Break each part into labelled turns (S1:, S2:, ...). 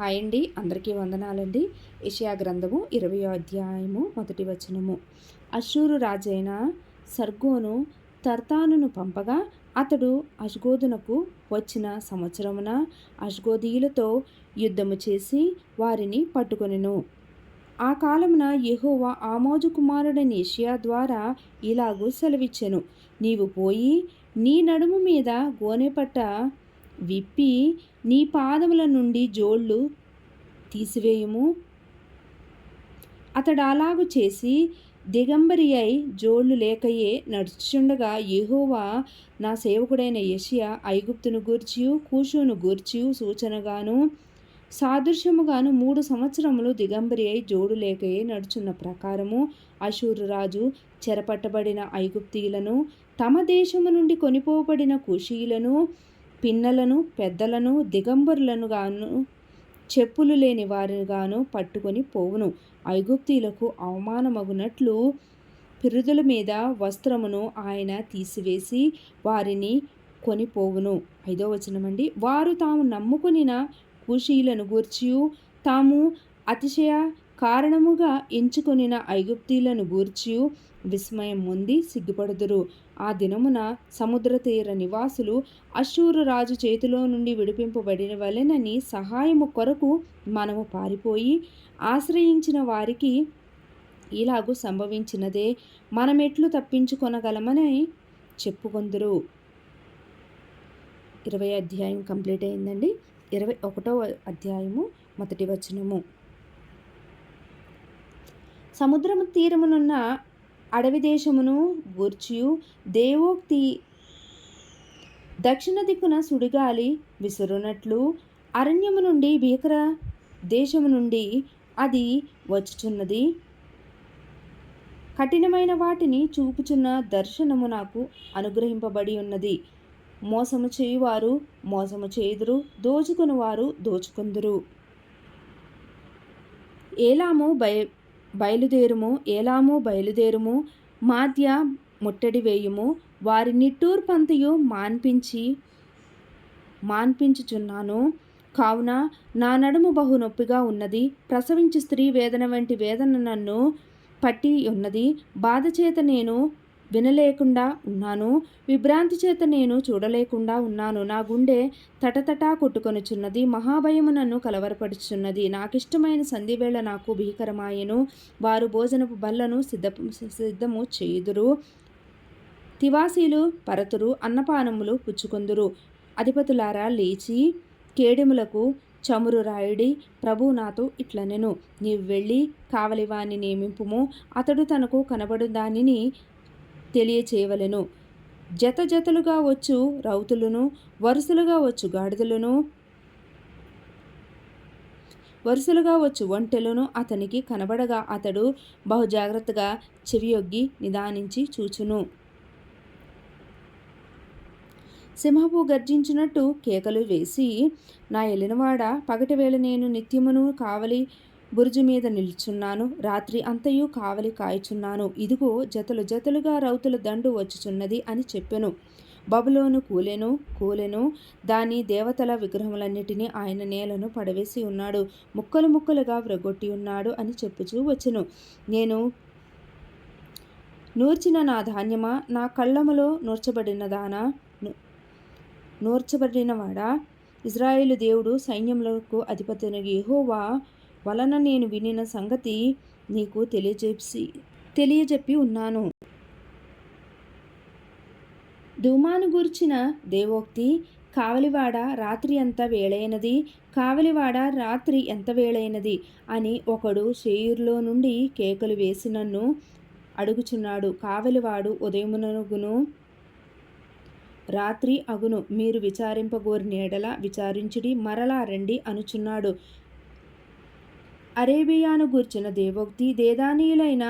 S1: Hi అండి. అందరికీ వందనాలండి. ఇషియా గ్రంథము ఇరవై అధ్యాయము మొదటి వచనము. అశూరు రాజైన సర్గోను తర్తానును పంపగా అతడు అష్గోదునకు వచ్చిన సంవత్సరమున అష్గోదీయులతో యుద్ధము చేసి వారిని పట్టుకొనెను. ఆ కాలమున యెహోవా ఆమోజు కుమారుడైన ఇషియా ద్వారా ఇలాగూ సెలవిచ్చెను. నీవు పోయి నీ నడుము మీద గోనెపట్ట విప్పి నీ పాదముల నుండి జోళ్ళు తీసివేయుము. అతడు అలాగు చేసి దిగంబరి అయి జోళ్ళు లేకయే నడుచుండగా యెహోవా నా సేవకుడైన యషియా ఐగుప్తును గూర్చియు కూషును గూర్చియు సూచనగాను సాదృశ్యముగాను మూడు సంవత్సరములు దిగంబరి అయి జోడు లేకయే నడుచున్న ప్రకారము అశూరు రాజు చెరపట్టబడిన ఐగుప్తీయులను తమ దేశము నుండి కొనిపోబడిన కుషీయులను పిన్నలను పెద్దలను దిగంబరులను గాను చెప్పులు లేని వారిగాను పట్టుకొని పోవును. ఐగుప్తీలకు అవమానమగునట్లు పిరుదుల మీద వస్త్రమును ఆయన తీసివేసి వారిని కొనిపోవును. ఐదో వచనమండి. వారు తాము నమ్ముకునిన కుషీలను గూర్చియు తాము అతిశయ కారణముగా ఎంచుకొనిన ఐగుప్తీలను గూర్చియు విస్మయం ముంది సిగ్గుపడుదురు. ఆ దినమున సముద్ర తీర నివాసులు అశూరు రాజు చేతిలో నుండి విడిపింపబడిన వలెనని సహాయము కొరకు మనము పారిపోయి ఆశ్రయించిన వారికి ఇలాగూ సంభవించినదే మనమెట్లు తప్పించుకొనగలమని చెప్పుకొందురు. ఇరవై అధ్యాయం కంప్లీట్ అయిందండి. ఇరవై ఒకటో అధ్యాయము మొదటి వచనము. సముద్రము తీరమునున్న అడవి దేశమును గూర్చియు దేవోక్తి దక్షిణ దిక్కున సుడిగాలి విసురునట్లు అరణ్యము నుండి భీకర దేశము నుండి అది వచ్చుచున్నది. కఠినమైన వాటిని చూపుచున్న దర్శనము నాకు అనుగ్రహింపబడి ఉన్నది. మోసము చేయువారు మోసము చేయుదురు దోచుకునివారు దోచుకుందురు. ఏలాము భయ బయలుదేరుము ఏలాము బయలుదేరుము మాధ్య ముట్టడి వేయుము వారి నిట్టూర్ పంతయు మాన్పించి మాన్పించుచున్నాను. కావున నా నడుము బహు నొప్పిగా ఉన్నది ప్రసవించు స్త్రీ వేదన వంటి వేదన నన్ను పట్టి ఉన్నది. బాధచేత నేను వినలేకుండా ఉన్నాను. విభ్రాంతి చేత నేను చూడలేకుండా ఉన్నాను. నా గుండె తటతటా కొట్టుకొనుచున్నది. మహాభయము నన్ను కలవరపడుచున్నది నాకిష్టమైన సంధివేళ నాకు భీకరమాయను. వారు భోజనపు బల్లను సిద్ధ సిద్ధము చేయుదురు. తివాసీలు పరతురు. అన్నపానములు పుచ్చుకొందురు. అధిపతులారా లేచి కేడెములకు చమురు రాయుడి. ప్రభు నాతో ఇట్లనెను. నీవు వెళ్ళి కావలివాని నియమింపుము. అతడు తనకు కనబడు దానిని తెలియచేయవలెను. జత జతలుగా వచ్చు రౌతులను వరుసలుగా వచ్చు గాడిదలను వరుసలుగా వచ్చు ఒంటెలను అతనికి కనబడగా అతడు బహుజాగ్రత్తగా చెవియొగ్గి నిదానించి చూచును. సింహపు గర్జించినట్టు కేకలు వేసి నా ఎలినవాడ పగటివేళ నేను నిత్యమును కావలి బురుజు మీద నిల్చున్నాను. రాత్రి అంతయు కావలి కాయచున్నాను. ఇదిగో జతలు జతలుగా రౌతుల దండు వచ్చుచున్నది అని చెప్పెను. బబులోను కూలెను కూలెను. దాని దేవతల విగ్రహములన్నిటినీ ఆయన నేలను పడవేసి ఉన్నాడు. ముక్కలు ముక్కలుగా వ్రగొట్టి ఉన్నాడు అని చెప్పుచూ వచ్చెను. నేను నూర్చిన నా ధాన్యమా? నా కళ్ళములో నూర్చబడిన దానా? నూర్చబడినవాడా? ఇజ్రాయేలు దేవుడు సైన్యములకు అధిపతిని యహోవా వలన నేను వినిన సంగతి నీకు తెలియజేసి తెలియజెప్పి ఉన్నాను. ధూమాను గూర్చిన దేవోక్తి కావలివాడ రాత్రి ఎంత వేళైనది? కావలివాడ రాత్రి ఎంత వేళైనది? అని ఒకడు షేయూరులో నుండి కేకలు వేసి నన్ను అడుగుచున్నాడు. కావలివాడు ఉదయమునగును రాత్రి అగును. మీరు విచారింపగోరి నీడల విచారించుడి మరలా రండి అనుచున్నాడు. అరేబియాను గూర్చిన దేవోక్తి దేదానీయులైన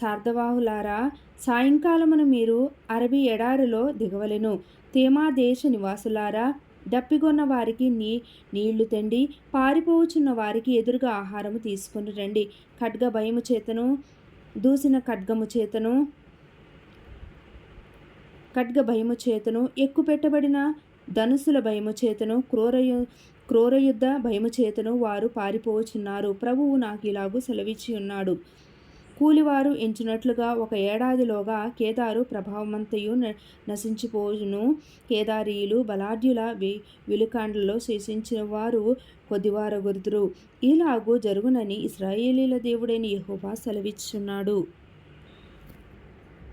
S1: సార్ధవాహులారా సాయంకాలమున మీరు అరబి ఎడారిలో దిగవలెను. తేమా దేశ నివాసులారా డప్పిగొన్న వారికి నీ నీళ్ళు తెండి పారిపోవచున్న వారికి ఎదురుగా ఆహారము తీసుకుని రండి. ఖడ్గ భయము చేతను దూసిన ఖడ్గము చేతను ఖడ్గ భయము చేతను ఎక్కుపెట్టబడిన ధనుసుల భయము చేతను క్రూరయు క్రూరయుద్ధ భయము చేతను వారు పారిపోచున్నారు ప్రభువు నాకు ఇలాగూ సెలవిచ్చి ఉన్నాడు కూలివారు ఎంచినట్లుగా ఒక ఏడాదిలోగా కేదారు ప్రభావమంతయు న- కేదారీయులు బలాఢ్యుల వి విలుకాండలో శేషించిన వారు కొద్దివారగురుదురు ఇలాగూ జరుగునని ఇస్రాయేలీల దేవుడైన యహోబా సెలవిచ్చున్నాడు.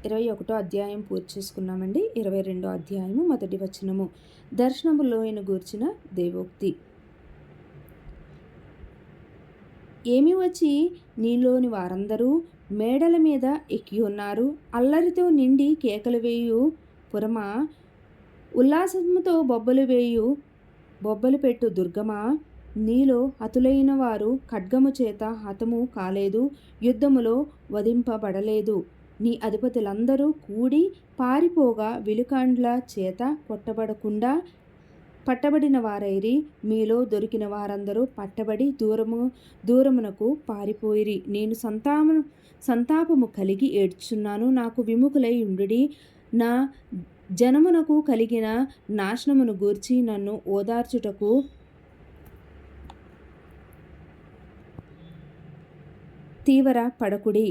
S1: ఇరవై ఒకటో అధ్యాయం పూర్తి చేసుకున్నామండి. ఇరవై రెండో అధ్యాయము మొదటి వచనము. దర్శనములోయను గూర్చిన దేవోక్తి. ఏమి వచ్చి నీలోని వారందరూ మేడల మీద ఎక్కి ఉన్నారు. అల్లరితో నిండి కేకలు వేయు పురమా ఉల్లాసముతో బొబ్బలు వేయు బొబ్బలు పెట్టు దుర్గమా నీలో హతులైన వారు ఖడ్గము చేత హతము కాలేదు యుద్ధములో వధింపబడలేదు. నీ అధిపతులందరూ కూడి పారిపోగా విలుకాండ్ల చేత కొట్టబడకుండా పట్టబడిన వారైరి మీలో దొరికిన వారందరూ పట్టబడి దూరము దూరమునకు పారిపోయిరి. నేను సంతాపము సంతాపము కలిగి ఏడ్చున్నాను నాకు విముఖులై ఉండుడి. నా జనమునకు కలిగిన నాశనమును గూర్చి నన్ను ఓదార్చుటకు తీవ్ర పడకుడి.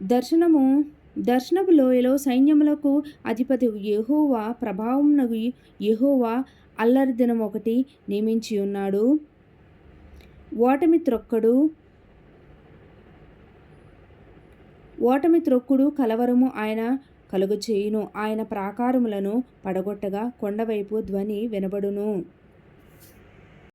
S1: దర్శనము దర్శనపు లోయలో సైన్యములకు అధిపతి యెహోవా ప్రభావమునకు యహోవా అల్లరి దినం ఒకటి నియమించి ఉన్నాడు. ఓటమి త్రొక్కడు ఓటమి త్రొక్కుడు కలవరము ఆయన కలుగు చేయును ఆయన ప్రాకారములను పడగొట్టగా కొండవైపు ధ్వని వినబడును.